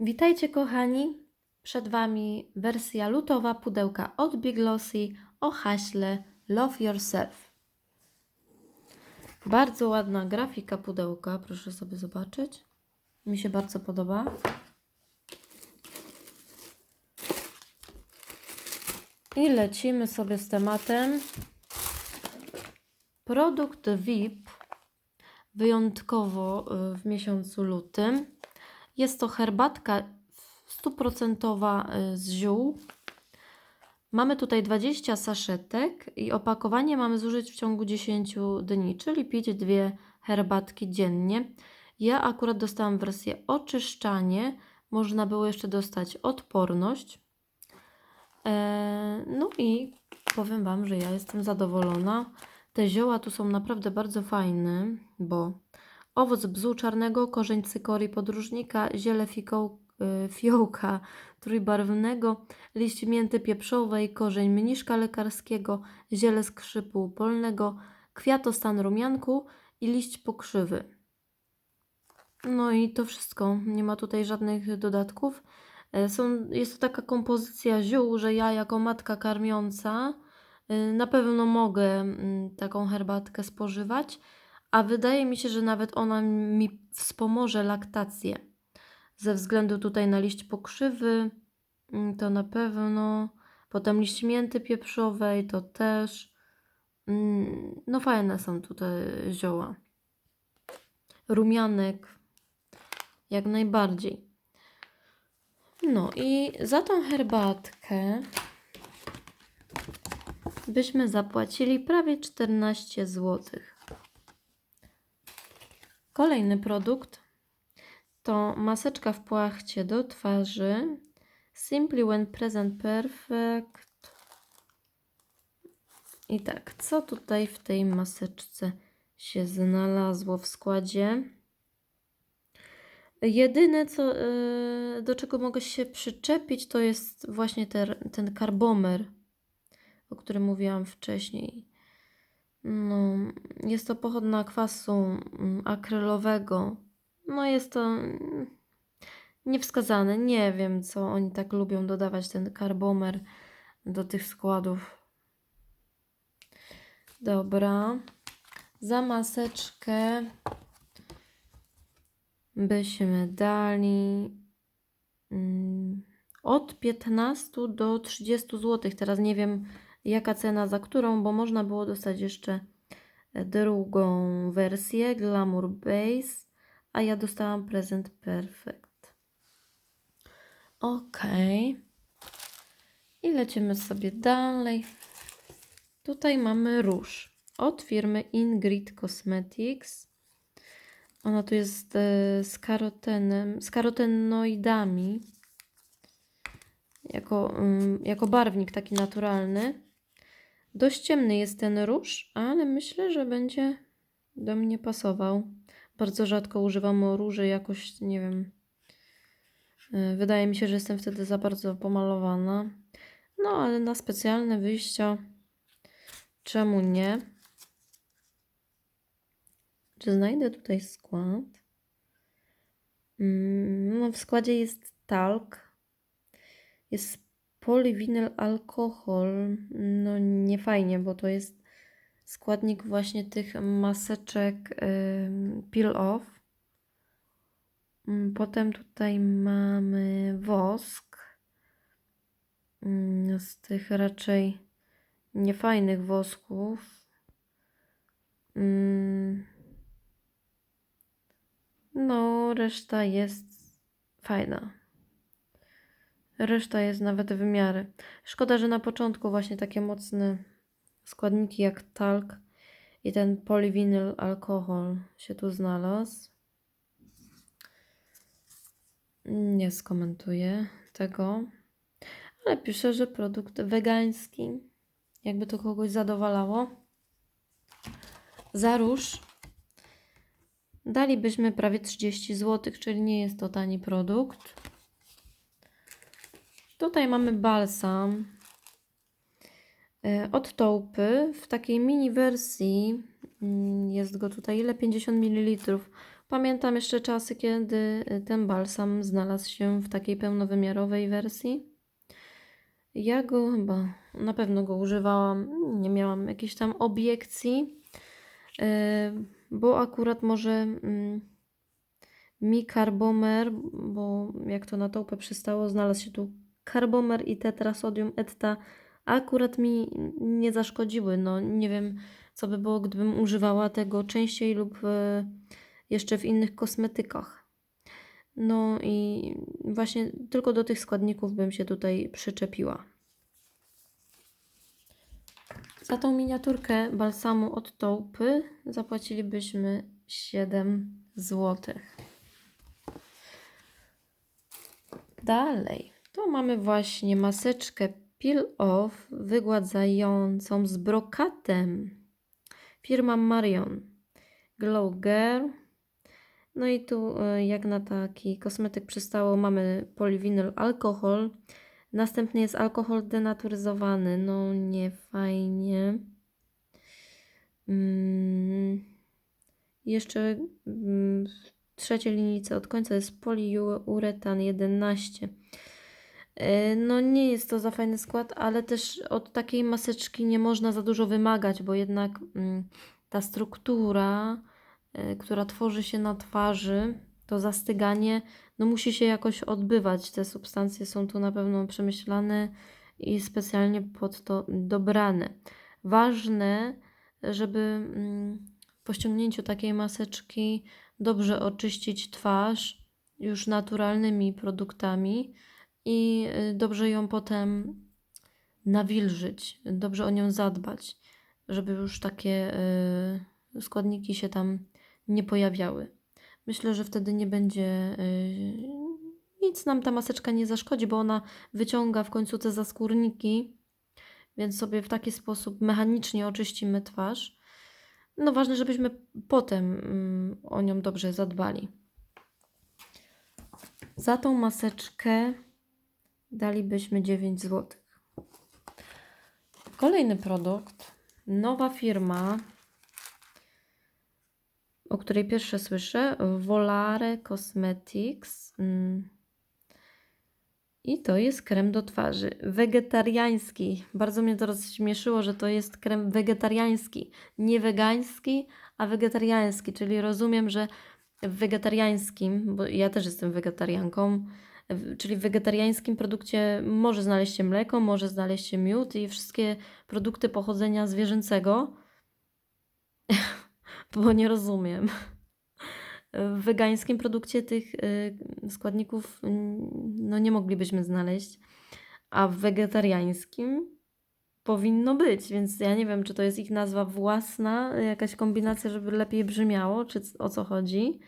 Witajcie kochani, przed Wami wersja lutowa pudełka od Big Glossy o haśle Love Yourself. Bardzo ładna grafika pudełka, proszę sobie zobaczyć. Mi się bardzo podoba. I lecimy sobie z tematem. Produkt VIP wyjątkowo y, w miesiącu lutym. Jest to herbatka stuprocentowa y, z ziół. Mamy tutaj 20 saszetek i opakowanie mamy zużyć w ciągu 10 dni, czyli pić dwie herbatki dziennie. Ja akurat dostałam wersję oczyszczanie. Można było jeszcze dostać odporność. E, No i powiem Wam, że ja jestem zadowolona. Te zioła tu są naprawdę bardzo fajne, bo owoc bzu czarnego, korzeń cykorii podróżnika, ziele fikoł, y, fiołka trójbarwnego, liść mięty pieprzowej, korzeń mniszka lekarskiego, ziele skrzypu polnego, kwiatostan rumianku i liść pokrzywy. No i to wszystko. Nie ma tutaj żadnych dodatków. E, Są, jest to taka kompozycja ziół, że ja jako matka karmiąca y, na pewno mogę mm, taką herbatkę spożywać, a wydaje mi się, że nawet ona mi wspomoże laktację. Ze względu tutaj na liść pokrzywy, mm, to na pewno. Potem liść mięty pieprzowej, to też. Mm, No fajne są tutaj zioła. Rumianek, jak najbardziej. No i za tą herbatkę byśmy zapłacili prawie 14 zł. Kolejny produkt to maseczka w płachcie do twarzy Simply When Present Perfect. I tak, co tutaj w tej maseczce się znalazło w składzie? Jedyne, co, yy, do czego mogę się przyczepić, to jest właśnie ter, ten karbomer, o którym mówiłam wcześniej. No, jest to pochodna kwasu mm, akrylowego. No, jest to mm, niewskazane. Nie wiem, co oni tak lubią dodawać ten karbomer do tych składów. Dobra. Za maseczkę byśmy dali mm, od 15 do 30 zł. Teraz nie wiem, jaka cena za którą, bo można było dostać jeszcze drugą wersję Glamour Base, a ja dostałam prezent Perfect. Ok. I lecimy sobie dalej. Tutaj mamy róż od firmy Ingrid Cosmetics. Ona tu jest e, z karotenem, z karotenoidami. Jako, mm, jako barwnik taki naturalny. Dość ciemny jest ten róż, ale myślę, że będzie do mnie pasował. Bardzo rzadko używam róży, jakoś nie wiem. e, Wydaje mi się, że jestem wtedy za bardzo pomalowana. No, ale na specjalne wyjścia, czemu nie? Czy znajdę tutaj skład? Mm, No, w składzie jest talk, jest poliwinyl alkohol. No, nie fajnie, bo to jest składnik właśnie tych maseczek peel off. Mm, Potem tutaj mamy wosk mm, z tych raczej niefajnych wosków. Mm, No, reszta jest fajna. Reszta jest nawet w. Szkoda, że na początku właśnie takie mocne składniki jak talk i ten poliwinyl alkohol się tu znalazł. Nie skomentuję tego, ale piszę, że produkt wegański. Jakby to kogoś zadowalało. Za róż dalibyśmy prawie 30 zł, czyli nie jest to tani produkt. Tutaj mamy balsam e, od Taupy w takiej mini wersji. mm, Jest go tutaj ile? 50 ml. Pamiętam jeszcze czasy, kiedy y, ten balsam znalazł się w takiej pełnowymiarowej wersji. Ja go chyba, na pewno go używałam, nie miałam jakiejś tam obiekcji, yy, bo akurat może mm, mi karbomer, bo jak to na tołpę przystało, znalazł się tu karbomer i tetrasodium etta, akurat mi nie zaszkodziły. No nie wiem, co by było, gdybym używała tego częściej lub e, jeszcze w innych kosmetykach. No i właśnie tylko do tych składników bym się tutaj przyczepiła. Za tą miniaturkę balsamu od Taupy zapłacilibyśmy 7 zł. Dalej, mamy właśnie maseczkę Peel Off wygładzającą z brokatem. Firma Marion. Glow Girl. No i tu e, jak na taki kosmetyk przystało mamy poliwinyl alkohol. Następnie jest alkohol denaturyzowany. No nie fajnie. Mm. Jeszcze mm, w trzeciej linijce od końca jest poliuretan 11. E, No nie jest to za fajny skład, ale też od takiej maseczki nie można za dużo wymagać, bo jednak mm, ta struktura, y, która tworzy się na twarzy, to zastyganie, no musi się jakoś odbywać. Te substancje są tu na pewno przemyślane i specjalnie pod to dobrane. Ważne, żeby mm, po ściągnięciu takiej maseczki dobrze oczyścić twarz już naturalnymi produktami i y, dobrze ją potem nawilżyć, dobrze o nią zadbać, żeby już takie y, składniki się tam nie pojawiały. Myślę, że wtedy nie będzie y, nic nam ta maseczka nie zaszkodzi, bo ona wyciąga w końcu te zaskórniki, więc sobie w taki sposób mechanicznie oczyścimy twarz. No ważne, żebyśmy potem mm, o nią dobrze zadbali. Za tą maseczkę dalibyśmy 9 zł. Kolejny produkt, nowa firma, o której pierwsze słyszę, Volare Cosmetics. Mm. I to jest krem do twarzy. Wegetariański. Bardzo mnie to rozśmieszyło, że to jest krem wegetariański. Nie wegański, a wegetariański. Czyli rozumiem, że w wegetariańskim, bo ja też jestem wegetarianką, czyli w wegetariańskim produkcie może znaleźć się mleko, może znaleźć się miód i wszystkie produkty pochodzenia zwierzęcego, bo nie rozumiem. W wegańskim produkcie tych y, składników no, nie moglibyśmy znaleźć, a w wegetariańskim powinno być, więc ja nie wiem, czy to jest ich nazwa własna, jakaś kombinacja, żeby lepiej brzmiało, czy o co chodzi.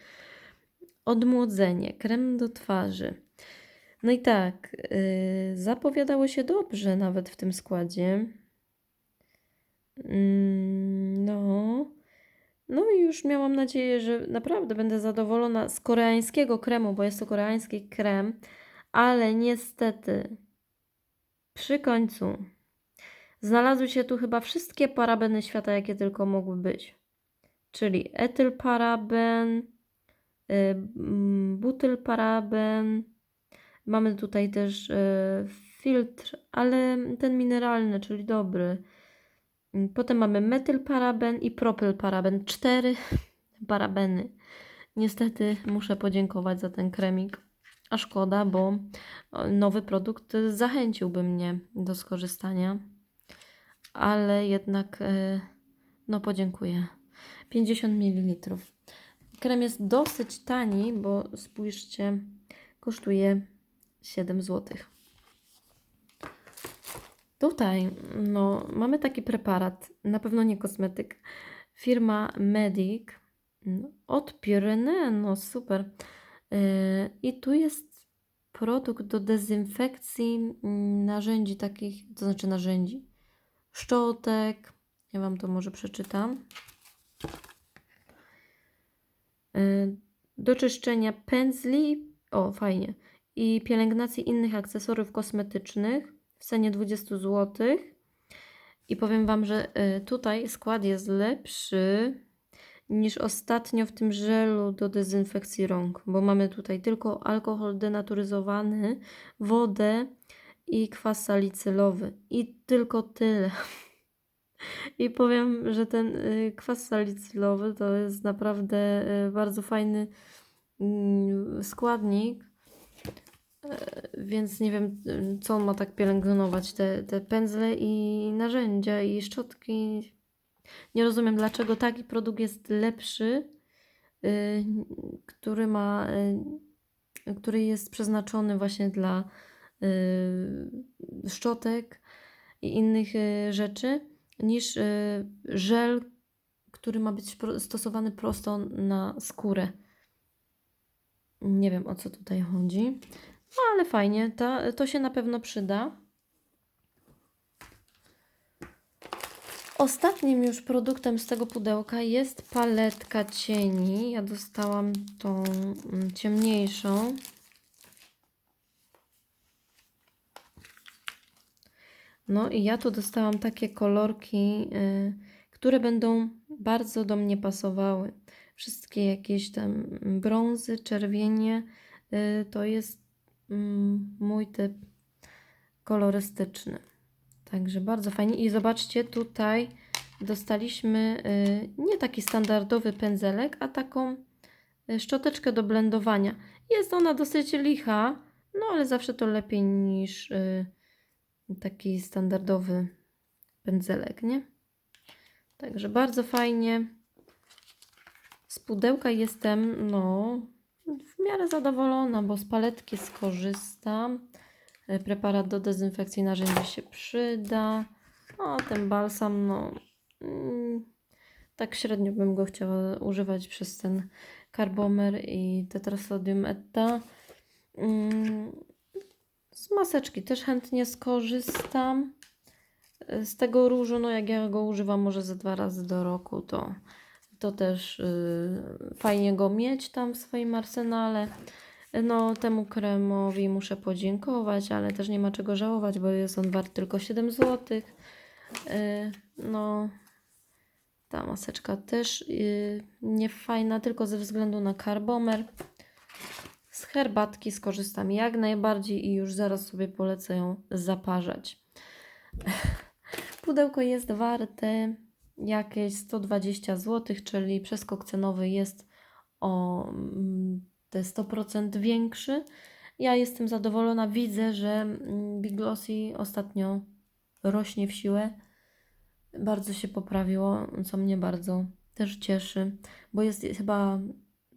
Odmłodzenie, krem do twarzy. No i tak, yy, zapowiadało się dobrze nawet w tym składzie. Mm, no. No i już miałam nadzieję, że naprawdę będę zadowolona z koreańskiego kremu, bo jest to koreański krem, ale niestety przy końcu znalazły się tu chyba wszystkie parabeny świata, jakie tylko mogły być. Czyli etylparaben, y, butylparaben, mamy tutaj też y, filtr, ale ten mineralny, czyli dobry. Potem mamy metylparaben i propylparaben. Cztery parabeny. Niestety muszę podziękować za ten kremik. A szkoda, bo o, nowy produkt zachęciłby mnie do skorzystania. Ale jednak e, no podziękuję. 50 ml. Krem jest dosyć tani, bo spójrzcie, kosztuje 7 zł. Tutaj no, mamy taki preparat, na pewno nie kosmetyk. Firma Medic mm, od Pyrene, no super. Yy, I tu jest produkt do dezynfekcji narzędzi takich, to znaczy narzędzi, szczotek. Ja Wam to może przeczytam. Yy, Do czyszczenia pędzli, o fajnie, i pielęgnacji innych akcesoriów kosmetycznych w cenie 20 zł. I powiem Wam, że y, tutaj skład jest lepszy niż ostatnio w tym żelu do dezynfekcji rąk, bo mamy tutaj tylko alkohol denaturyzowany, wodę i kwas salicylowy. I tylko tyle. I powiem, że ten y, kwas salicylowy to jest naprawdę y, bardzo fajny mm, składnik. Więc nie wiem, co on ma tak pielęgnować, te, te pędzle i narzędzia i szczotki. Nie rozumiem, dlaczego taki produkt jest lepszy, y, który ma, y, który jest przeznaczony właśnie dla y, szczotek i innych y, rzeczy, niż y, żel, który ma być pro- stosowany prosto na skórę. Nie wiem o co tutaj chodzi. No ale fajnie, to, to się na pewno przyda. Ostatnim już produktem z tego pudełka jest paletka cieni. Ja dostałam tą mm, ciemniejszą. No i ja tu dostałam takie kolorki, y, które będą bardzo do mnie pasowały. Wszystkie jakieś tam brązy, czerwienie, y, to jest mój typ kolorystyczny. Także bardzo fajnie. I zobaczcie, tutaj dostaliśmy y, nie taki standardowy pędzelek, a taką y, szczoteczkę do blendowania. Jest ona dosyć licha, no ale zawsze to lepiej niż y, taki standardowy pędzelek, nie? Także bardzo fajnie. Z pudełka jestem, no, w miarę zadowolona, bo z paletki skorzystam. E, Preparat do dezynfekcji narzędzi się przyda. O, ten balsam, no, mm, tak średnio bym go chciała używać przez ten karbomer i tetrasodium etta. Mm, z maseczki też chętnie skorzystam. E, Z tego różu, no jak ja go używam może ze dwa razy do roku, to, to też y, fajnie go mieć tam w swoim arsenale. No, temu kremowi muszę podziękować, ale też nie ma czego żałować, bo jest on wart tylko 7 zł. Y, no, ta maseczka też y, nie fajna, tylko ze względu na karbomer. Z herbatki skorzystam jak najbardziej i już zaraz sobie polecę ją zaparzać. Pudełko jest warte jakieś 120 zł, czyli przeskok cenowy jest o mm, te 100% większy. Ja jestem zadowolona, widzę, że mm, Big Glossy ostatnio rośnie w siłę. Bardzo się poprawiło, co mnie bardzo też cieszy, bo jest chyba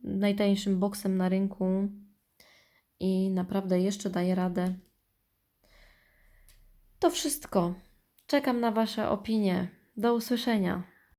najtańszym boksem na rynku i naprawdę jeszcze daje radę. To wszystko. Czekam na Wasze opinie. Do usłyszenia.